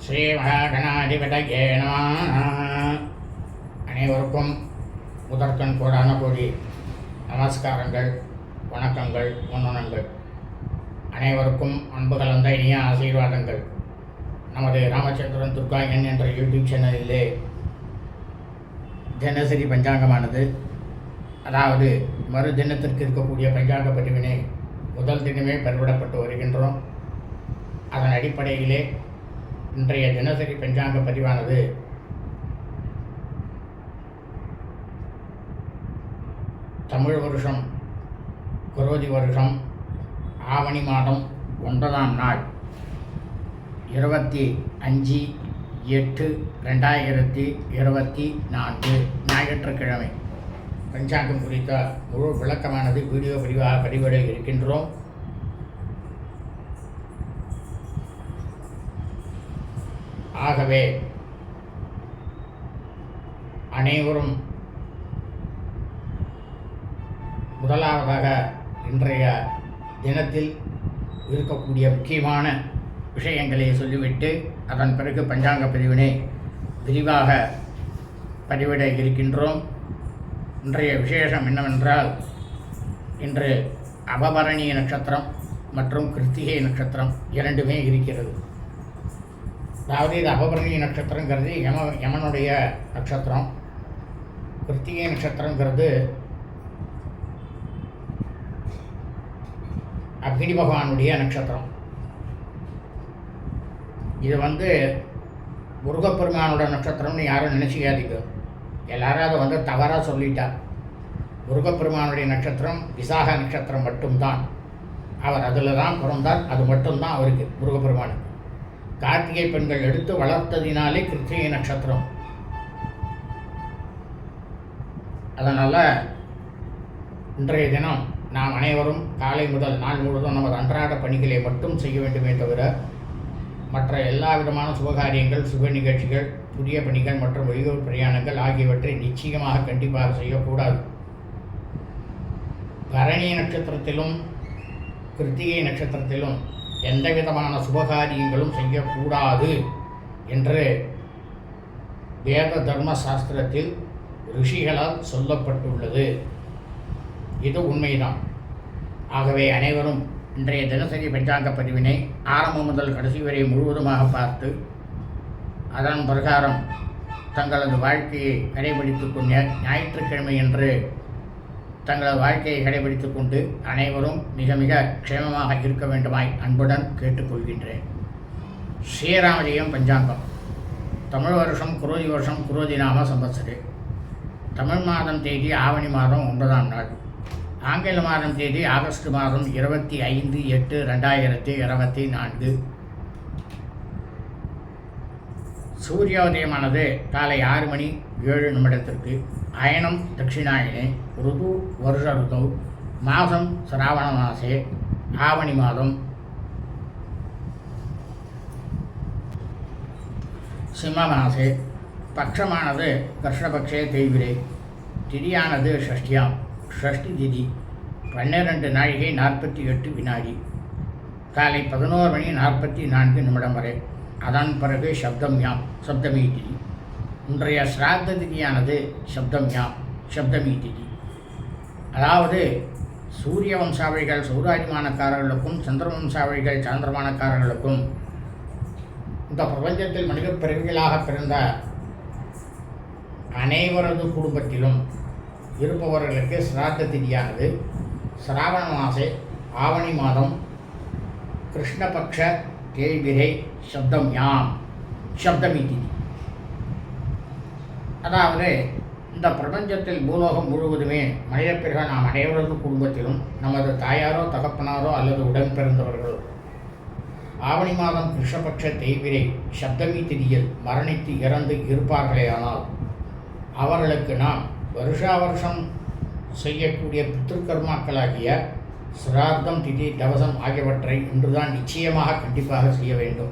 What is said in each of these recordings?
மகாகணாதிபதயே நமः அனைவருக்கும் முதற்கண் கோடான கோடி நமஸ்காரங்கள் வணக்கங்கள் வந்தனங்கள் அனைவருக்கும் அன்பு கலந்த இனிய ஆசீர்வாதங்கள். நமது ராமச்சந்திரன் துர்காயன் என்ற யூடியூப் சேனலிலே தினசரி பஞ்சாங்கமானது. அதாவது மறு தினத்திற்கு இருக்கக்கூடிய பஞ்சாங்க பதிவினை முதல் தினமே பெறவிடப்பட்டு வருகின்றோம். அதன் அடிப்படையிலே இன்றைய தினசரி பஞ்சாங்க பதிவானது. தமிழ் வருஷம் குரோதி வருஷம் ஆவணி மாதம் ஒன்பதாம் நாள் இருபத்தி அஞ்சு எட்டு ரெண்டாயிரத்தி இருபத்தி நான்கு ஞாயிற்றுக்கிழமை. பஞ்சாங்கம் குறித்த முழு விளக்கமானது வீடியோ பதிவாக பதிவிட இருக்கின்றோம். ஆகவே அனைவரும் முதலாவதாக இன்றைய தினத்தில் இருக்கக்கூடிய முக்கியமான விஷயங்களை சொல்லிவிட்டு அதன் பிறகு பஞ்சாங்க பதிவினை விரிவாக பதிவிட இருக்கின்றோம். இன்றைய விசேஷம் என்னவென்றால் இன்று அபபரணி நட்சத்திரம் மற்றும் கிருத்திகை நட்சத்திரம் இரண்டுமே இருக்கிறது. அதாவது இது அபபரணி நட்சத்திரங்கிறது யம யமனுடைய நட்சத்திரம். கிருத்திகை நட்சத்திரங்கிறது அக்னி பகவானுடைய நட்சத்திரம். இது வந்து முருகப்பெருமானோட நட்சத்திரம்னு யாரும் நினச்சிக்காதீங்க. எல்லாரும் அதை வந்து தவறாக சொல்லிட்டா. முருகப்பெருமானுடைய நட்சத்திரம் விசாக நட்சத்திரம் மட்டும்தான். அவர் அதில் தான் பிறந்தார் அது மட்டும்தான் அவருக்கு முருகப்பெருமானுக்கு. கார்த்திகை பெண்கள் எடுத்து வளர்த்ததினாலே கிருத்திகை நட்சத்திரம். அதனால் இன்றைய தினம் நாம் அனைவரும் காலை முதல் நாள் முழுவதும் நமது அன்றாட பணிகளை மட்டும் செய்ய வேண்டுமே தவிர மற்ற எல்லா விதமான சுபகாரியங்கள் சுப நிகழ்ச்சிகள் புதிய பணிகள் மற்றும் வெளியூர் பிரயாணங்கள் ஆகியவற்றை நிச்சயமாக கண்டிப்பாக செய்யக்கூடாது. பரணி நட்சத்திரத்திலும் கிருத்திகை நட்சத்திரத்திலும் எந்த விதமான சுபகாரியங்களும் செய்யக்கூடாது என்று வேத தர்ம சாஸ்திரத்தில் ரிஷிகளால் சொல்லப்பட்டுள்ளது. இது உண்மைதான். ஆகவே அனைவரும் இன்றைய தினசரி பஞ்சாங்க பதிவினை ஆரம்பம் முதல் கடைசி வரை முழுவதுமாக பார்த்து அதன் பிரகாரம் தங்களது வாழ்க்கையை கடைபிடித்துக் கொண்ட ஞாயிற்றுக்கிழமை என்று தங்களது வாழ்க்கையை கடைபிடித்துக் கொண்டு அனைவரும் மிக மிக க்ஷேமமாக இருக்க வேண்டுமாய் அன்புடன் கேட்டுக்கொள்கின்றேன். ஸ்ரீராமஜெயம் பஞ்சாங்கம். தமிழ் வருஷம் குரோதி வருஷம் குரோதி நாம சம்பத்சரே தமிழ் மாதம் தேதி ஆவணி மாதம் ஒன்பதாம் நாள். ஆங்கில மாதம் தேதி ஆகஸ்ட் மாதம் இருபத்தி ஐந்து எட்டு ரெண்டாயிரத்தி இருபத்தி நான்கு. சூரியோதயமானது காலை ஆறு மணி ஏழு நிமிடத்திற்கு அயனம் தட்சிணாயனே ருது வருஷ ருதௌ மாதம் சிராவண மாசே ஆவணி மாதம். சிம்ம மாசே. பட்சமானது கிருஷ்ணபக்ஷே தெய்விரே. திதியானது ஷஷ்டியாம். ஷஷ்டி திதி. பன்னிரண்டு நாழிகை நாற்பத்தி எட்டு வினாடி. காலை பதினோரு மணி நாற்பத்தி நான்கு நிமிடம் வரை. அதன் பிறகு சப்தம் யாம் சப்தமீட்டி இன்றைய சிராத்த திதியானது சப்தம் யாம் சப்தமீட்டி அதாவது சூரிய வம்சாவளிகள் சௌராஜ்மானக்காரர்களுக்கும் சந்திர வம்சாவளிகள் சாந்திரமானக்காரர்களுக்கும் இந்த பிரபஞ்சத்தில் மனித பிறவிகளாக பிறந்த அனைவரது குடும்பத்திலும் இருப்பவர்களுக்கு சிராத்த திதியானது சிராவண மாசே ஆவணி மாதம் கிருஷ்ணபக்ஷ தேய்பிரை சப்தம் யாம். சப்தமி திதி அதாவது இந்த பிரபஞ்சத்தில் பூலோகம் முழுவதுமே மனிதப்பிறகு நாம் அனைவரது குடும்பத்திலும் நமது தாயாரோ தகப்பனாரோ அல்லது உடன் பிறந்தவர்களோ ஆவணி மாதம் கிருஷ்ணபக்ஷ தெய்விரை சப்தமி திதியில் மரணித்து இறந்து இருப்பார்களேயானால் அவர்களுக்கு நாம் வருஷா வருஷம் செய்யக்கூடிய பித்திருக்கர்மாக்களாகிய சிரார்த்தம் திதி தவசம் ஆகியவற்றை இன்றுதான் நிச்சயமாக கண்டிப்பாக செய்ய வேண்டும்.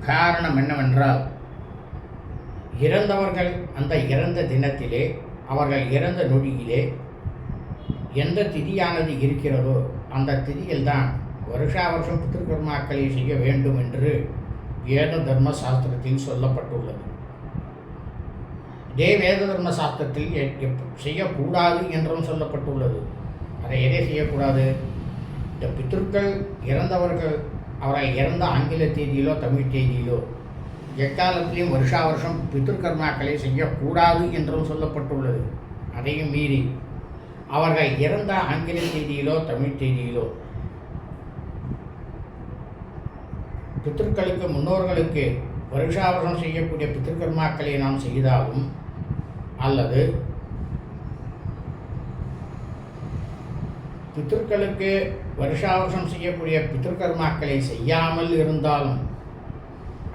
காரணம் என்னவென்றால் இறந்தவர்கள் அந்த இறந்த தினத்திலே அவர்கள் இறந்த நொடியிலே எந்த திதியானது இருக்கிறதோ அந்த திதியில்தான் வருஷா வருஷம் பித்திருக்கர்மாக்களை செய்ய வேண்டும் என்று வேத தர்ம சாஸ்திரத்தில் சொல்லப்பட்டுள்ளது. இதே வேத தர்ம சாஸ்திரத்தில் எப்- செய்யக்கூடாது என்றும் சொல்லப்பட்டுள்ளது. அதை எதை செய்யக்கூடாது? இந்த பித்திருக்கள் இறந்தவர்கள் அவர்கள் இறந்த ஆங்கில தேதியிலோ தமிழ் தேதியிலோ எக்காலத்திலையும் வருஷா வருஷம் பித்திருக்கர்மாக்களை செய்யக்கூடாது என்றும் சொல்லப்பட்டுள்ளது. அதையும் மீறி அவர்கள் இறந்த ஆங்கில தேதியிலோ தமிழ் தேதியிலோ பித்திருக்களுக்கு முன்னோர்களுக்கு வருஷா வருஷம் செய்யக்கூடிய பித்திருக்கர்மாக்களை நாம் செய்தாலும் அல்லது பித்திருக்களுக்கு வருஷா வருஷம் செய்யக்கூடிய பித்திருக்கர்மாக்களை செய்யாமல் இருந்தாலும்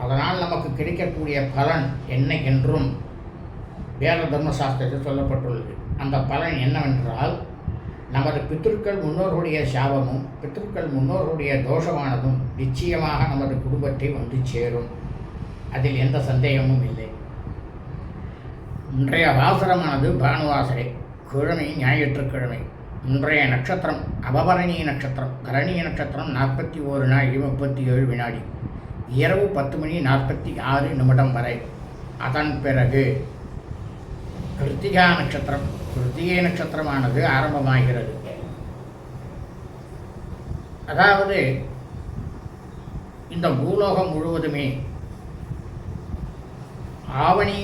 அதனால் நமக்கு கிடைக்கக்கூடிய பலன் என்ன என்றும் வேத தர்மசாஸ்திரத்தில் சொல்லப்பட்டுள்ளது. அந்த பலன் என்னவென்றால் நமது பித்திருக்கள் முன்னோர்களுடைய சாபமும் பித்திருக்கள் முன்னோர்களுடைய தோஷமானதும் நிச்சயமாக நமது குடும்பத்தை வந்து சேரும். அதில் எந்த சந்தேகமும் இல்லை. இன்றைய வாசனமானது பானுவாசரை கிழமை ஞாயிற்றுக்கிழமை. இன்றைய நட்சத்திரம் அபபரணி நட்சத்திரம் கரணிய நட்சத்திரம் நாற்பத்தி ஓரு நாள் முப்பத்தி ஏழு வினாடி. இரவு பத்து மணி நாற்பத்தி ஆறு நிமிடம் வரை. அதன் பிறகு கிருத்திகா நட்சத்திரம் கிருத்திகை நட்சத்திரமானது ஆரம்பமாகிறது. அதாவது இந்த பூலோகம் முழுவதுமே ஆவணி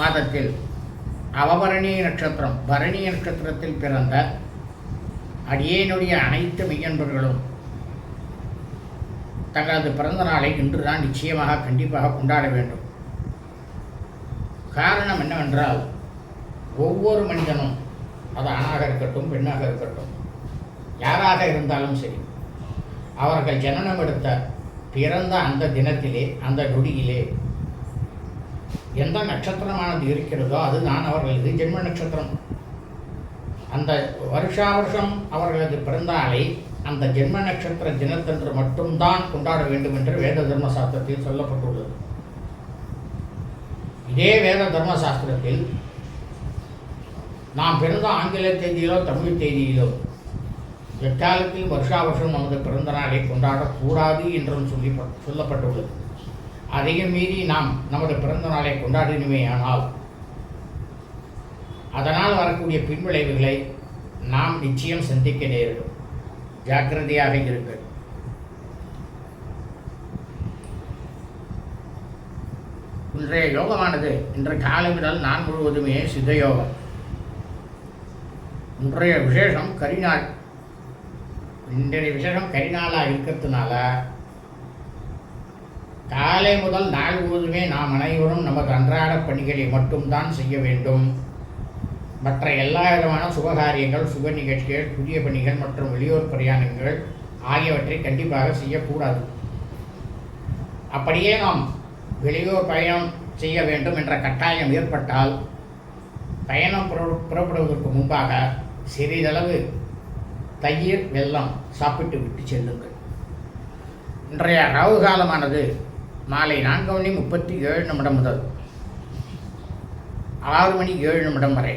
மாதத்தில் அவபரணிய நட்சத்திரம் பரணிய நட்சத்திரத்தில் பிறந்த அடியேனுடைய அனைத்து மெய்யன்பர்களும் தங்களது பிறந்த நாளை இன்றுதான் நிச்சயமாக கண்டிப்பாக கொண்டாட வேண்டும். காரணம் என்னவென்றால் ஒவ்வொரு மனிதனும் அது ஆணாக இருக்கட்டும் பெண்ணாக இருக்கட்டும் யாராக இருந்தாலும் சரி அவர்கள் ஜனனம் எடுத்த பிறந்த அந்த தினத்திலே அந்த நொடியிலே எந்த நட்சத்திரமானது இருக்கிறதோ அதுதான் அவர்களது ஜென்ம நட்சத்திரம். அந்த வருஷா வருஷம் அவர்களது பிறந்தாலை அந்த ஜென்ம நட்சத்திர தினத்தன்று மட்டும்தான் கொண்டாட வேண்டும் என்று வேத தர்ம சாஸ்திரத்தில் சொல்லப்பட்டுள்ளது. இதே வேத தர்ம சாஸ்திரத்தில் நாம் பிறந்த ஆங்கில தேதியிலோ தமிழ் தேதியிலோ எக்காலத்தில் வருஷா வருஷம் நமது பிறந்த நாளை கொண்டாடக்கூடாது என்றும் சொல்லி சொல்லப்பட்டுள்ளது. அதையும் மீறி நாம் நமது பிறந்த நாளை கொண்டாடினுமேயானால் அதனால் வரக்கூடிய பின்விளைவுகளை நாம் நிச்சயம் சந்திக்க நேரிடும். ஜாக்கிரதையாக இருங்கள். இன்றைய யோகமானது இன்று காலமிடல் நான் முழுவதுமே சித்தயோகம். இன்றைய விசேஷம் கரிநாள். இன்றைய விசேஷம் கரிநாளாக இருக்கிறதுனால காலை முதல் நாள் முழுவதுமே நாம் அனைவரும் நமது அன்றாட பணிகளை மட்டும்தான் செய்ய வேண்டும். மற்ற எல்லா விதமான சுபகாரியங்கள் சுப நிகழ்ச்சிகள் புதிய பணிகள் மற்றும் வெளியூர் பிரயாணங்கள் ஆகியவற்றை கண்டிப்பாக செய்யக்கூடாது. அப்படியே நாம் வெளியூர் பயணம் செய்ய வேண்டும் என்ற கட்டாயம் ஏற்பட்டால் பயணம் புற- புறப்படுவதற்கு முன்பாக சிறிதளவு தயிர் வெல்லம் சாப்பிட்டு விட்டு செல்லுங்கள். இன்றைய ராவு காலமானது மாலை நான்கு மணி முப்பத்தி ஏழு நிமிடம் முதல். ஆறு மணி ஏழு நிமிடம் வரை.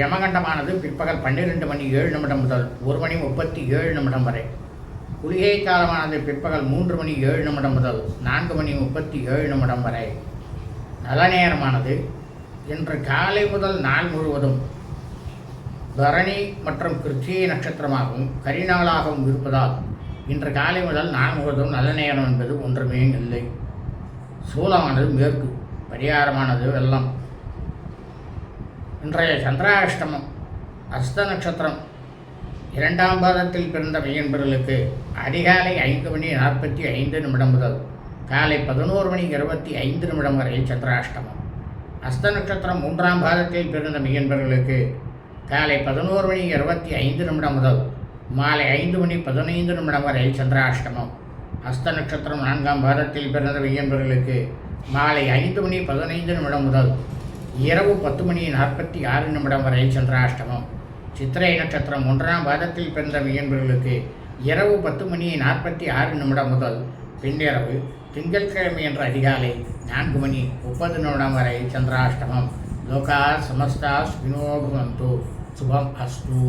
யமகண்டமானது பிற்பகல் பன்னிரெண்டு மணி ஏழு நிமிடம் முதல் ஒரு மணி முப்பத்தி ஏழு நிமிடம் வரை. குளிகை காலமானது பிற்பகல் மூன்று மணி ஏழு நிமிடம் முதல் நான்கு மணி முப்பத்தி ஏழு நிமிடம் வரை. நல்ல நேரமானது இன்று காலை முதல் நாள் முழுவதும் பரணி மற்றும் கிருத்தியை நட்சத்திரமாகவும் கரிநாளாகவும் இருப்பதால் இன்று காலை முதல் நான் முழுவதும் நல்ல நேரம் என்பது ஒன்றுமே இல்லை. சூலமானது மேற்கு பரிகாரமானது வெள்ளம். இன்றைய சந்திராஷ்டமம் அஸ்த நட்சத்திரம். இரண்டாம் பாதத்தில் பிறந்த மெய்யன்பர்களுக்கு அதிகாலை ஐந்து மணி நாற்பத்தி ஐந்து நிமிடம் முதல் காலை பதினோரு மணி இருபத்தி ஐந்து நிமிடம் வரை சந்திராஷ்டமம். அஸ்த நட்சத்திரம் மூன்றாம் பாதத்தில் பிறந்த மெய்யன்பர்களுக்கு காலை பதினோரு மணி இருபத்தி ஐந்து நிமிடம் முதல் மாலை ஐந்து மணி பதினைந்து நிமிடம் வரை சந்திராஷ்டமம். அஸ்த நட்சத்திரம் நான்காம் பாதத்தில் பிறந்த வியம்பர்களுக்கு மாலை ஐந்து மணி பதினைந்து நிமிடம் முதல் இரவு பத்து மணி நாற்பத்தி ஆறு நிமிடம் வரை சந்திராஷ்டமம் சித்திரை நட்சத்திரம் ஒன்றாம் பாதத்தில் பிறந்த வியம்பர்களுக்கு இரவு பத்து மணி நாற்பத்தி ஆறு நிமிடம் முதல் பின்னிரவு திங்கட்கிழமை என்ற அதிகாலை நான்கு மணி முப்பது நிமிடம் வரை சந்திராஷ்டமம் லோகா சமஸ்தா ஸ்வினோ சுபம் அஸ்து.